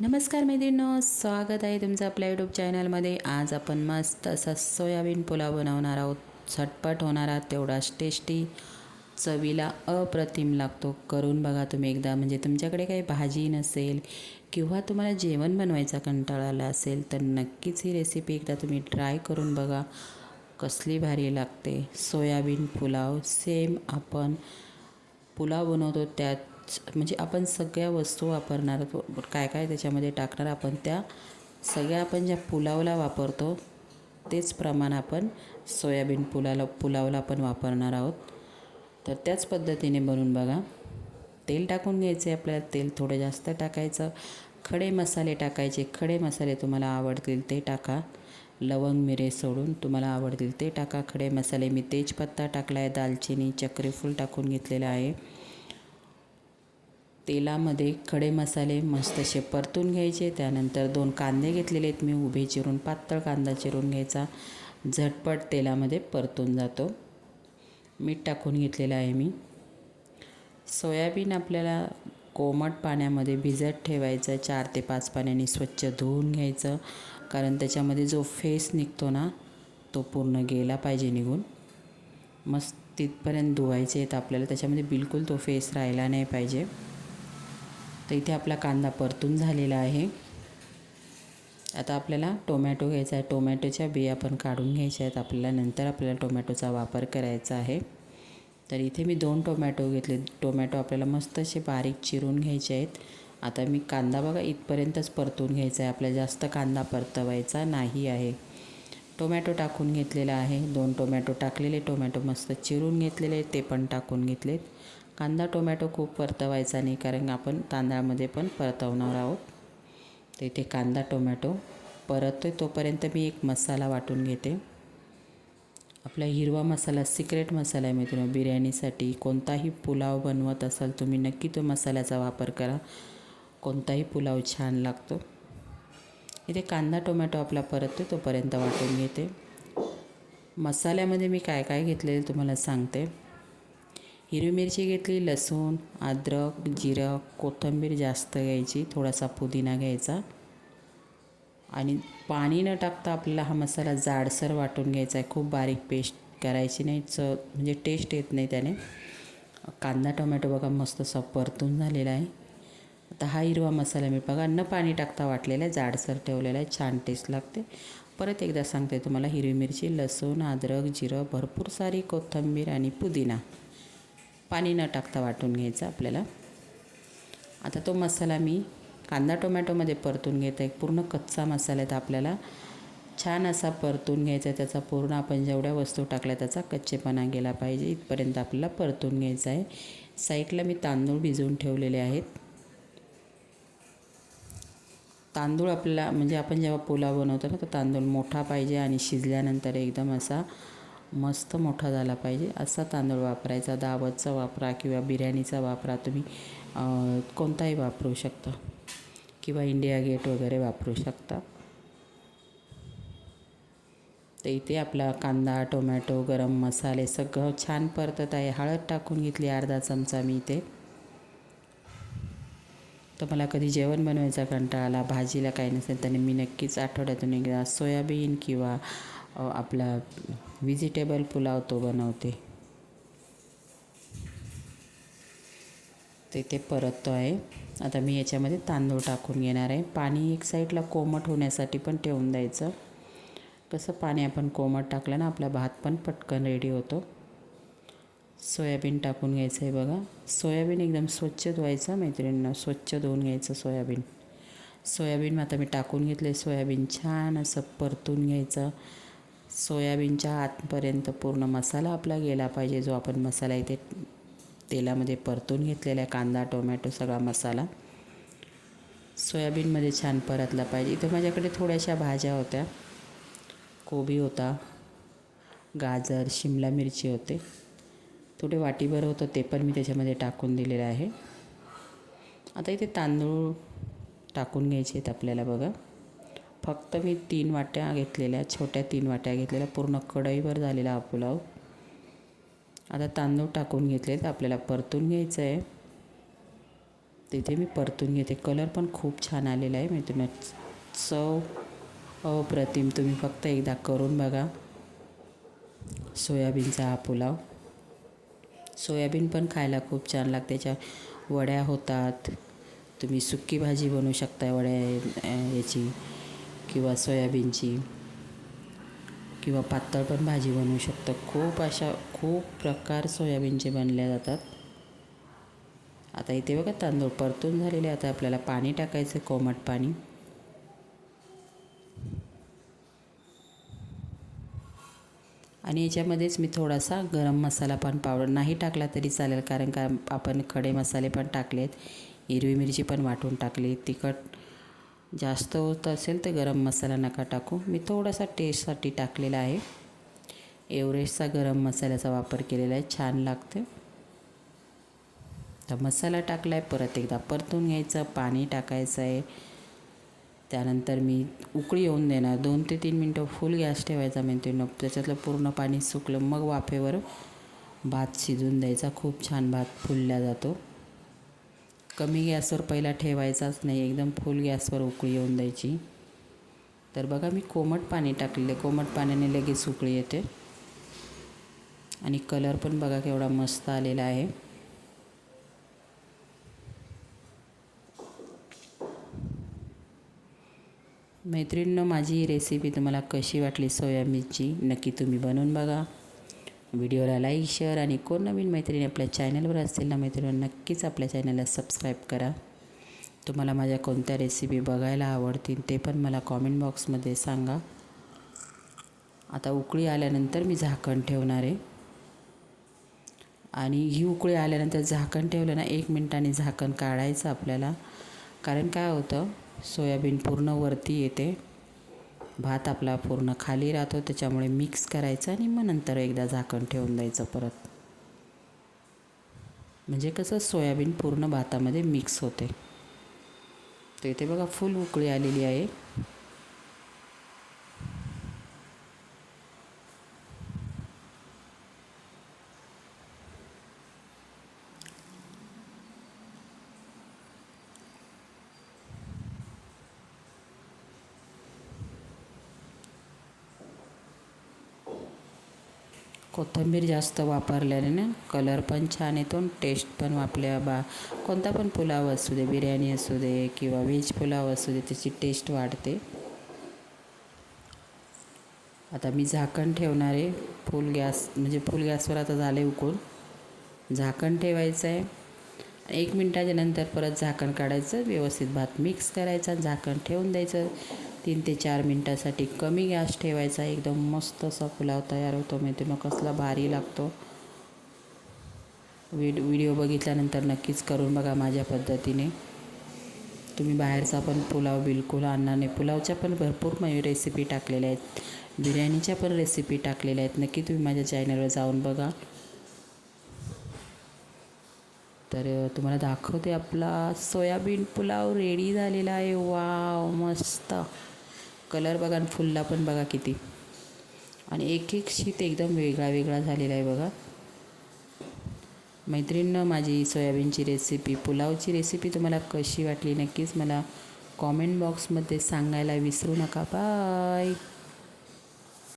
नमस्कार मैत्रिणींनो स्वागत आहे तुमचं आपल्या यूट्यूब चॅनलमध्ये आज आपण मस्त असा सोयाबीन पुलाव बनवणार आहोत. झटपट होणारा तेवढाच टेस्टी चवीला अप्रतिम लागतो. करून बघा तुम्ही एकदा. म्हणजे तुमच्याकडे काही भाजी नसेल किंवा तुम्हाला जेवण बनवायचा कंटाळा आला असेल तर नक्कीच ही रेसिपी एकदा तुम्ही ट्राय करून बघा. कसली भारी लागते. सोयाबीन पुलाव सेम आपण पुलाव बनवतो त्यात म्हणजे आपण सगळ्या वस्तू वापरणार आहोत. काय काय त्याच्यामध्ये टाकणार आपण त्या सगळ्या आपण ज्या पुलावला वापरतो तेच प्रमाण आपण सोयाबीन पुलाला पुलावला पण वापरणार आहोत. तर त्याच पद्धतीने बनवून बघा. तेल टाकून घ्यायचे आपल्याला तेल थोडं जास्त टाकायचं. खडे मसाले टाकायचे खडे मसाले तुम्हाला आवडतील ते टाका. लवंग मिरे सोडून तुम्हाला आवडतील ते टाका. खडे मसाले मी तेजपत्ता टाकला आहे दालचिनी चक्रीफूल टाकून घेतलेलं आहे. तेलामध्ये खडे मसाले मस्त असे परतून घ्यायचे. त्यानंतर दोन कांदे घेतलेले आहेत मी. उभे चिरून पातळ कांदा चिरून घ्यायचा. झटपट तेलामध्ये परतून जातो. मीठ टाकून घेतलेलं आहे मी. सोयाबीन आपल्याला कोमट पाण्यामध्ये भिजत ठेवायचं. चार ते पाच पाण्याने स्वच्छ धुवून घ्यायचं. कारण त्याच्यामध्ये जो फेस निघतो ना तो पूर्ण गेला पाहिजे निघून. मस्त तिथपर्यंत धुवायचे आहेत आपल्याला. त्याच्यामध्ये बिलकुल तो फेस राहिला नाही पाहिजे. तर इथे आपला कांदा परतून झालेला आहे. आता आपल्याला टोमॅटो घ्यायचा आहे. टोमॅटोच्या बिया पण काढून घ्यायच्या आहेत. आपल्याला नंतर आपल्याला टोमॅटोचा वापर करायचा आहे. तर इथे मी दोन टोमॅटो घेतले. टोमॅटो आपल्याला मस्त असे बारीक चिरून घ्यायचे आहेत. आता मी कांदा बघा इथपर्यंतच परतून घ्यायचा आहे. आपल्याला जास्त कांदा परतवायचा नाही आहे. टोमॅटो टाकून घेतलेला आहे. दोन टोमॅटो टाकलेले. टोमॅटो मस्त चिरून घेतलेले. ते पण टाकून घेतलेत. कांदा टोमॅटो खूप परतवायचा नाही कारण आपण तांदळामध्ये पण परतवणार आहोत. तर इथे कांदा टोमॅटो परततो आहे तोपर्यंत मी एक मसाला वाटून घेते. आपला हिरवा मसाला सिक्रेट मसाला आहे मित्रांनो बिर्याणीसाठी. कोणताही पुलाव बनवत असाल तुम्ही नक्की तो मसाल्याचा वापर करा. कोणताही पुलाव छान लागतो. इथे कांदा टोमॅटो आपला परततो तोपर्यंत वाटून घेते. मसाल्यामध्ये मी काय काय घेतलेले तुम्हाला सांगते. हिरवी मिरची घेतली लसूण अद्रक जिरं कोथिंबीर जास्त घ्यायची थोडासा पुदिना घ्यायचा. आणि पाणी न टाकता आपल्याला हा मसाला जाडसर वाटून घ्यायचा आहे. खूप बारीक पेस्ट करायची नाही च म्हणजे टेस्ट येत नाही त्याने. कांदा टोमॅटो बघा मस्त असा परतून झालेला आहे. आता हा हिरवा मसाला मी बघा न पाणी टाकता वाटलेला आहे जाडसर ठेवलेला आहे छान टेस्ट लागते. परत एकदा सांगते तुम्हाला हिरवी मिरची लसूण अद्रक जिरं भरपूर सारी कोथिंबीर आणि पुदिना. पाणी न टाकता वाटून घ्यायचं आपल्याला. आता तो मसाला मी कांदा टोमॅटोमध्ये परतून घेत. आहे पूर्ण कच्चा मसाला आहे तर आपल्याला छान असा परतून घ्यायचा आहे. त्याचा पूर्ण आपण जेवढ्या वस्तू टाकल्या त्याचा कच्चेपणा गेला पाहिजे. इथपर्यंत आपल्याला परतून घ्यायचा आहे. साईडला मी तांदूळ भिजवून ठेवलेले आहेत. तांदूळ आपल्याला म्हणजे आपण जेव्हा पुलाव बनवतो ना तो तांदूळ मोठा पाहिजे आणि शिजल्यानंतर एकदम असा मस्त मोठा झाला पाहिजे. असा तांदूळ वापरायचा दावतचा वापरा किंवा बिर्याणीचा वापरा. तुम्ही कोणताही वापरू शकता किंवा इंडिया गेट वगैरे वापरू शकता. तर इथे आपला कांदा टोमॅटो गरम मसाले सगळं छान परतत आहे. हळद टाकून घेतली अर्धा चमचा मी इथे. तर मला कधी जेवण बनवायचा कंटाळा आला भाजीला काही नसेल तर मी नक्कीच आठवड्यातून एकदा सोयाबीन किंवा आपला व्हिजिटेबल पुलाव तो बनवते. ते ते परततो आहे. आता मी याच्यामध्ये तांदूळ टाकून घेणार आहे. पाणी एक साईडला कोमट होण्यासाठी पण ठेवून द्यायचं. कसं पाणी आपण कोमट टाकलं ना आपला भात पण पटकन रेडी होतो. सोयाबीन टाकून घ्यायचं आहे बघा. सोयाबीन एकदम स्वच्छ धुवायचं मैत्रिणींना. स्वच्छ धुवून घ्यायचं सोयाबीन. सोयाबीन आता मी टाकून घेतले सोयाबीन छान असं परतून घ्यायचं. सोयाबीनच्या आतपर्यंत पूर्ण मसाला आपला गेला पाहिजे जो आपण मसाला इथे तेलामध्ये परतून घेतलेला आहे कांदा टोमॅटो सगळा मसाला. सोयाबीनमध्ये छान परतला पाहिजे. इथं माझ्याकडे थोड्याशा भाज्या होत्या. कोबी होता गाजर शिमला मिरची होते. थोडे वाटीभर होतं ते पण मी त्याच्यामध्ये टाकून दिलेलं आहे. आता इथे तांदूळ टाकून घ्यायचे आहेत आपल्याला बघा. फक्त मी तीन वाट्या घेतलेल्या छोट्या तीन वाट्या घेतलेल्या पूर्ण कढईवर झालेला हा पुलाव. आता तांदूळ टाकून घेतले तर आपल्याला परतून घ्यायचं आहे तिथे मी परतून घेते. कलर पण खूप छान आलेला आहे. मी तुम्ही चव अप्रतिम. तुम्ही फक्त एकदा करून बघा. सोयाबीनचा हा पुलाव. सोयाबीन पण खायला खूप छान लागते. त्याच्या वड्या होतात. तुम्ही सुक्की भाजी बनवू शकता वड्या याची. किंवा सोयाबीनची किंवा पातळ पण भाजी बनवू शकतो. खूप अशा खूप प्रकार सोयाबीनचे बनल्या जातात. आता इथे बघा तांदूळ परतून झालेले आता आपल्याला पाणी टाकायचं कोमट पाणी. आणि याच्यामध्येच मी थोडासा गरम मसाला पण पावडर नाही टाकला तरी चालेल. कारण का आपण खडे मसाले पण टाकलेत. हिरवी मिरची पण वाटून टाकली. तिखट जास्त होत असेल तर गरम मसाला नका टाकू. मी थोडासा टेस्टसाठी टाकलेला आहे. एव्हरेस्टचा गरम मसाल्याचा वापर केलेला आहे. छान लागते तर मसाला टाकला आहे परत एकदा परतून घ्यायचं पाणी टाकायचं आहे. त्यानंतर मी उकळी येऊन देणार. दोन ते तीन मिनटं फुल गॅस ठेवायचा म्हणते न त्याच्यातलं पूर्ण पाणी सुकलं मग वाफेवर भात शिजून द्यायचा. खूप छान भात फुलला जातो. कमी गॅसवर पहिला ठेवायचाच नाही. एकदम फुल गॅसवर उकळी येऊन द्यायची. तर बघा मी कोमट पाणी टाकलेले कोमट पाण्याने लगेच उकळी येते. आणि कलर पण बघा केवढा मस्त आलेला आहे. मैत्रिणीनं माझी रेसिपी तुम्हाला कशी वाटली? सोयाबीनची नक्की तुम्ही बनवून बघा. व्हिडिओला लाईक शेअर आणि कोण नवीन मैत्रिणी आपल्या चॅनलवर असतील ना मैत्रिणी नक्कीच आपल्या चॅनलला सबस्क्राईब करा. तुम्हाला माझ्या कोणत्या रेसिपी बघायला आवडतील ते पण मला कॉमेंट बॉक्समध्ये सांगा. आता उकळी आल्यानंतर मी झाकण ठेवणार आहे. आणि ही उकळी आल्यानंतर झाकण ठेवलं ना एक मिनटाने झाकण काढायचं आपल्याला. कारण काय होतं सोयाबीन पूर्ण वरती येते. भात आपला पूर्ण खाली राहतो त्याच्यामुळे मिक्स करायचं आणि मग नंतर एकदा झाकण ठेवून द्यायचं परत. म्हणजे कसं सोयाबीन पूर्ण भातामध्ये मिक्स होते. तर इथे बघा फुल उकळी आलेली आहे. कोथिंबीर जास्त वापरल्याने ना कलर पण छान येतो टेस्ट पण आपल्या बा. कोणता पण पुलाव असू दे बिर्याणी असू दे किंवा व्हेज पुलाव असू दे त्याची टेस्ट वाढते. आता मी झाकण ठेवणार आहे. फुल गॅस म्हणजे फुल गॅसवर आता झाले उकळून. झाकण ठेवायचं आहे. एक मिनटाच्या नंतर परत झाकण काढायचं व्यवस्थित भात मिक्स करायचा झाकण ठेवून द्यायचं. तीन ते चार मिनटासाठी कमी गॅस ठेवायचा. एकदम मस्त असा पुलाव तयार होतो. मेथीनं मग कसला भारी लागतो. व्हिड व्हिडिओ बघितल्यानंतर नक्कीच करून बघा माझ्या पद्धतीने. तुम्ही बाहेरचा पण पुलाव बिलकुल आणणार नाही. पुलावच्या पण भरपूर मी रेसिपी टाकलेल्या आहेत. बिर्याणीच्या पण रेसिपी टाकलेल्या आहेत. नक्की तुम्ही माझ्या चॅनलवर जाऊन बघा. तर तुम्हाला दाखवते आपला सोयाबीन पुलाव रेडी झालेला आहे. वाव मस्त. कलर बघा आणि फुलला पण बघा किती. आणि एक एक शीत एकदम वेगळा वेगळा झालेला आहे बघा. मैत्रिणीनं माझी सोयाबीनची रेसिपी पुलावची रेसिपी तुम्हाला कशी वाटली नक्कीच मला कॉमेंट बॉक्समध्ये सांगायला विसरू नका. बाय